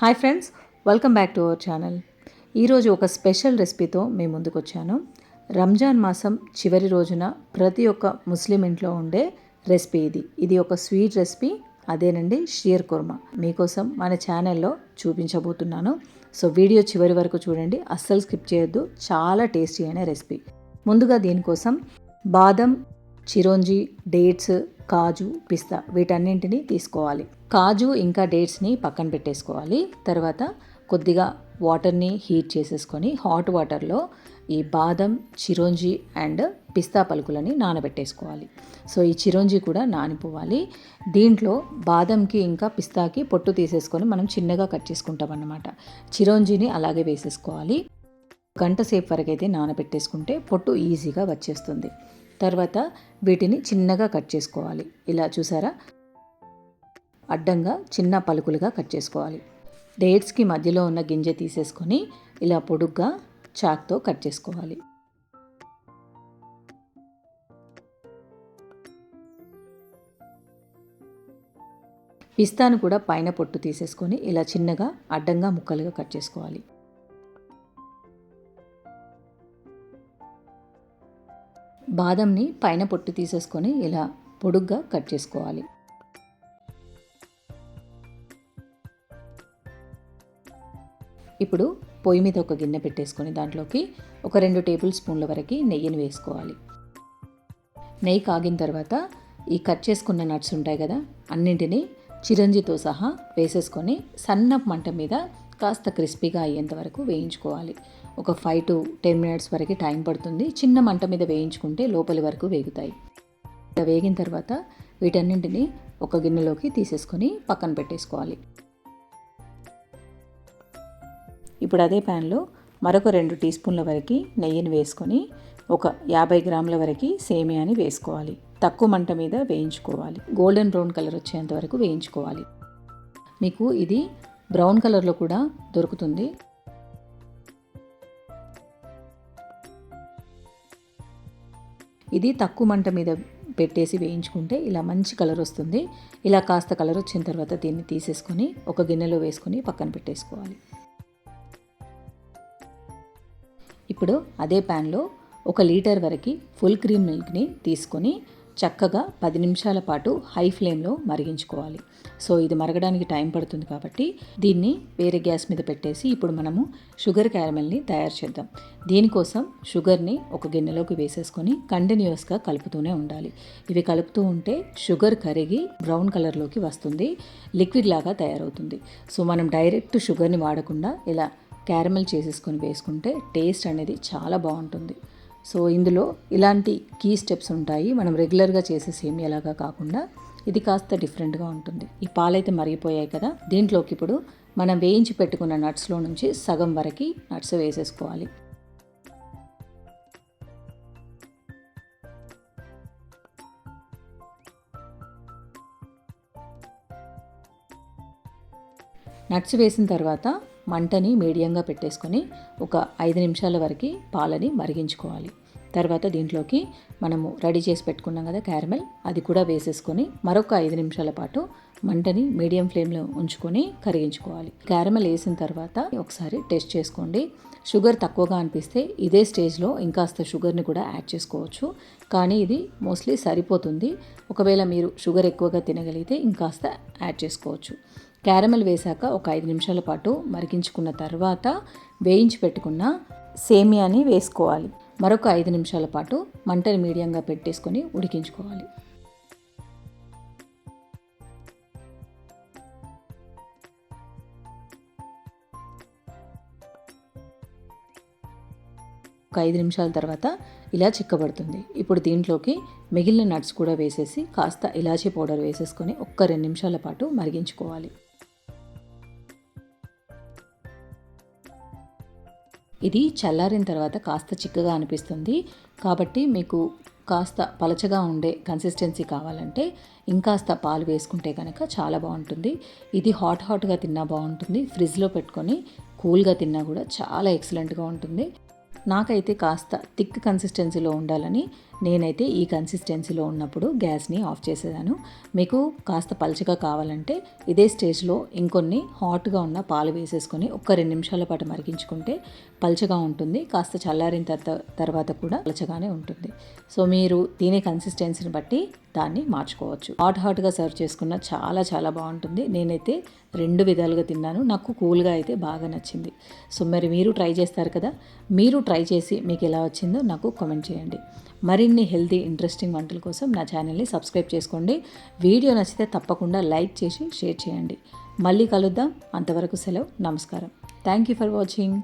Hi friends welcome back to our channel. ఈరోజు ఒక special రెసిపీతో మేము ముందుకు వచ్చాను రంజాన్ మాసం చివరి రోజున ప్రతి ఒక్క ముస్లిం ఇంట్లో ఉండే రెసిపీ ఇది. ఇది ఒక స్వీట్ రెసిపీ అదేనండి షీర్ కుర్మా. మీకోసం మన ఛానల్లో చూపించబోతున్నాను. సో వీడియో చివరి వరకు చూడండి అస్సలు స్కిప్ చేయొద్దు చాలా టేస్టీ అయిన రెసిపీ. ముందుగా దీనికోసం బాదం చిరోంజి డేట్స్ కాజు పిస్తా వీటన్నింటినీ తీసుకోవాలి. కాజు ఇంకా డేట్స్ని పక్కన పెట్టేసుకోవాలి. తర్వాత కొద్దిగా వాటర్ని హీట్ చేసేసుకొని హాట్ వాటర్లో ఈ బాదం చిరోంజి అండ్ పిస్తా పలుకులని నానబెట్టేసుకోవాలి. సో ఈ చిరోంజి కూడా నానిపోవాలి. దీంట్లో బాదంకి ఇంకా పిస్తాకి పొట్టు తీసేసుకొని మనం చిన్నగా కట్ చేసుకుంటాం అన్నమాట చిరోంజిని అలాగే వేసేసుకోవాలి. గంట సేపు వరకు అయితే నానబెట్టేసుకుంటే పొట్టు ఈజీగా వచ్చేస్తుంది. తర్వాత వీటిని చిన్నగా కట్ చేసుకోవాలి. ఇలా చూసారా? అడ్డంగా చిన్న పలుకులుగా కట్ చేసుకోవాలి. డేట్స్కి మధ్యలో ఉన్న గింజ తీసేసుకొని ఇలా పొడుగ్గా చాక్తో కట్ చేసుకోవాలి. పిస్తాను కూడా పైన పొట్టు తీసేసుకొని ఇలా చిన్నగా అడ్డంగా ముక్కలుగా కట్ చేసుకోవాలి. బాదంని పైన పొట్టు తీసేసుకొని ఇలా పొడుగ్గా కట్ చేసుకోవాలి. ఇప్పుడు పొయ్యి మీద ఒక గిన్నె పెట్టేసుకొని దాంట్లోకి ఒక రెండు టేబుల్ స్పూన్ల వరకు నెయ్యిని వేసుకోవాలి. నెయ్యి కాగిన తర్వాత ఈ కట్ చేసుకున్న నట్స్ ఉంటాయి కదా అన్నింటినీ చిరంజితో సహా వేసేసుకొని సన్న మంట మీద కాస్త క్రిస్పీగా అయ్యేంత వరకు వేయించుకోవాలి. ఒక ఫైవ్ టు టెన్ మినిట్స్ వరకు టైం పడుతుంది. చిన్న మంట మీద వేయించుకుంటే లోపలి వరకు వేగుతాయి. వేగిన తర్వాత వీటన్నింటిని ఒక గిన్నెలోకి తీసేసుకొని పక్కన పెట్టేసుకోవాలి. ఇప్పుడు అదే ప్యాన్లో మరొక రెండు టీ స్పూన్ల వరకు నెయ్యిని వేసుకొని ఒక యాభై గ్రాముల వరకు సేమియాని వేసుకోవాలి. తక్కువ మంట మీద వేయించుకోవాలి. గోల్డెన్ బ్రౌన్ కలర్ వచ్చేంత వరకు వేయించుకోవాలి. మీకు ఇది బ్రౌన్ కలర్లో కూడా దొరుకుతుంది. ఇది తక్కువ మంట మీద పెట్టేసి వేయించుకుంటే ఇలా మంచి కలర్ వస్తుంది. ఇలా కాస్త కలర్ వచ్చిన తర్వాత దీన్ని తీసేసుకొని ఒక గిన్నెలో వేసుకొని పక్కన పెట్టేసుకోవాలి. ఇప్పుడు అదే ప్యాన్లో ఒక లీటర్ వరకు ఫుల్ క్రీమ్ మిల్క్ని తీసుకొని చక్కగా పది నిమిషాల పాటు హై ఫ్లేమ్లో మరిగించుకోవాలి. సో ఇది మరగడానికి టైం పడుతుంది కాబట్టి దీన్ని వేరే గ్యాస్ మీద పెట్టేసి ఇప్పుడు మనము షుగర్ క్యారమెల్ని తయారు చేద్దాం. దీనికోసం షుగర్ని ఒక గిన్నెలోకి వేసేసుకొని కంటిన్యూస్గా కలుపుతూనే ఉండాలి. ఇవి కలుపుతూ ఉంటే షుగర్ కరిగి బ్రౌన్ కలర్లోకి వస్తుంది లిక్విడ్ లాగా తయారవుతుంది. సో మనం డైరెక్ట్ షుగర్ని వాడకుండా ఇలా క్యారమెల్ చేసేసుకొని వేసుకుంటే టేస్ట్ అనేది చాలా బాగుంటుంది. సో ఇందులో ఇలాంటి కీ స్టెప్స్ ఉంటాయి. మనం రెగ్యులర్గా చేసే సేమియాలాగా కాకుండా ఇది కాస్త డిఫరెంట్గా ఉంటుంది. ఈ పాలైతే మరిగిపోయాయి కదా. దీంట్లోకి ఇప్పుడు మనం వేయించి పెట్టుకున్న నట్స్లో నుంచి సగం వరకు నట్స్ వేసేసుకోవాలి. నట్స్ వేసిన తర్వాత మంటని మీడియంగా పెట్టేసుకొని ఒక ఐదు నిమిషాల వరకు పాలని మరిగించుకోవాలి. తర్వాత దీంట్లోకి మనము రెడీ చేసి పెట్టుకున్నాం కదా క్యారమెల్ అది కూడా వేసేసుకొని మరొక ఐదు నిమిషాల పాటు మంటని మీడియం ఫ్లేమ్లో ఉంచుకొని కరిగించుకోవాలి. క్యారమెల్ వేసిన తర్వాత ఒకసారి టెస్ట్ చేసుకోండి. షుగర్ తక్కువగా అనిపిస్తే ఇదే స్టేజ్లో ఇంకాస్త షుగర్ని కూడా యాడ్ చేసుకోవచ్చు. కానీ ఇది మోస్ట్లీ సరిపోతుంది. ఒకవేళ మీరు షుగర్ ఎక్కువగా తినగలిగితే ఇంకాస్త యాడ్ చేసుకోవచ్చు. క్యారమెల్ వేశాక ఒక ఐదు నిమిషాల పాటు మరిగించుకున్న తర్వాత వేయించి పెట్టుకున్న సేమియాని వేసుకోవాలి. మరొక ఐదు నిమిషాల పాటు మంటని మీడియంగా పెట్టేసుకొని ఉడికించుకోవాలి. ఒక ఐదు నిమిషాల తర్వాత ఇలా చిక్కబడుతుంది. ఇప్పుడు దీంట్లోకి మిగిలిన నట్స్ కూడా వేసేసి కాస్త ఇలాచీ పౌడర్ వేసేసుకొని ఒక్క రెండు నిమిషాల పాటు మరిగించుకోవాలి. ఇది చల్లారిన తర్వాత కాస్త చిక్కగా అనిపిస్తుంది. కాబట్టి మీకు కాస్త పలచగా ఉండే కన్సిస్టెన్సీ కావాలంటే ఇంకాస్త పాలు వేసుకుంటే కనుక చాలా బాగుంటుంది. ఇది హాట్ హాట్గా తిన్నా బాగుంటుంది. ఫ్రిడ్జ్లో పెట్టుకొని కూల్గా తిన్నా కూడా చాలా ఎక్సలెంట్గా ఉంటుంది. నాకైతే కాస్త థిక్ కన్సిస్టెన్సీలో ఉండాలని నేనైతే ఈ కన్సిస్టెన్సీలో ఉన్నప్పుడు గ్యాస్ని ఆఫ్ చేసేదాను. మీకు కాస్త పలచగా కావాలంటే ఇదే స్టేజ్లో ఇంకొన్ని హాట్గా ఉన్న పాలు వేసేసుకొని ఒక్క రెండు నిమిషాల పాటు మరిగించుకుంటే పలచగా ఉంటుంది. కాస్త చల్లారిన తర్వాత తర్వాత కూడా పలచగానే ఉంటుంది. సో మీరు తినే కన్సిస్టెన్సీని బట్టి దాన్ని మార్చుకోవచ్చు. హాట్ హాట్గా సర్వ్ చేసుకున్న చాలా చాలా బాగుంటుంది. నేనైతే రెండు విధాలుగా తిన్నాను. నాకు కూల్గా అయితే బాగా నచ్చింది. సో మరి మీరు ట్రై చేస్తారు కదా? మీరు ట్రై చేసి మీకు ఎలా వచ్చిందో నాకు కామెంట్ చేయండి. మరిన్ని హెల్తీ ఇంట్రెస్టింగ్ వంటల కోసం నా ఛానల్ని సబ్స్క్రైబ్ చేసుకోండి. వీడియో నచ్చితే తప్పకుండా లైక్ చేసి షేర్ చేయండి. మళ్ళీ కలుద్దాం. అంతవరకు సెలవు. నమస్కారం. Thank you for watching.